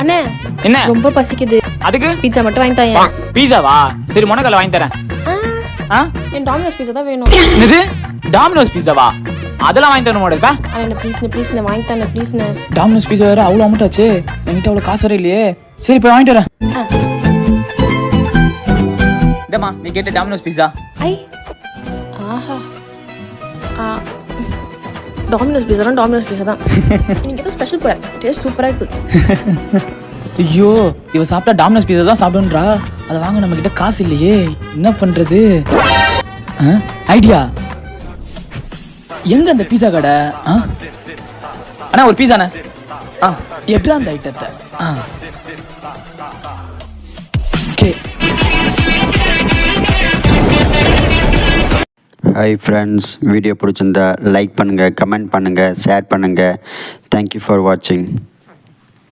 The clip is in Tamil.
அண்ணே என்ன? ரொம்ப பசிக்குது. அதுக்கு? பீட்சா மட்டும் வாங்கி தாங்க பீஸாவா சரி முனக்கல்ல வாங்கி தரேன். ஆ. என் டாமினோஸ் பீஸா தான் வேணும். என்னது? டாமினோஸ் பீஸாவா அதெல்லாம் வாங்கி தரணும் மாட்டேக்கா அண்ணே ப்ளீஸ்ண்ணே ப்ளீஸ்ண்ணே வாங்கி தானே ப்ளீஸ்ண்ணே டாமினோஸ் பீஸா வேற அவ்வளோ அமௌண்ட் ஆச்சு. என்கிட்ட அவ்வளோ காசு வர இல்லையே. சரி போய் வாங்கிட்டு வரேன். இந்தம்மா நீ கேட்ட டாமினோஸ் பீஸா ஐ. ஆஹா. ஆ. டாமினோஸ் பீஸா தான் டாமினோஸ் பீஸா தான். நீங்கள் ஏதோ ஸ்பெஷல் போல. டேஸ்ட் சூப்பராக இருக்குது ஐயோ இவ சாப்பிட்டா டாமினோஸ் பீஸா தான் சாப்பிடுன்றா? அதை வாங்க நம்ம கிட்ட காசு இல்லையே. என்ன பண்றது? ஐடியா எங்க அந்த பீஸா கடை? அண்ணா ஒரு பீஸாண்ணே ஆ எப்படா அந்த ஐட்டத்தை ஆ. ஓகே ஹாய் ஃப்ரெண்ட்ஸ் வீடியோ பிடிச்சிருந்தா லைக் பண்ணுங்கள் கமெண்ட் பண்ணுங்கள் ஷேர் பண்ணுங்கள் தேங்க்யூ ஃபார் வாட்சிங்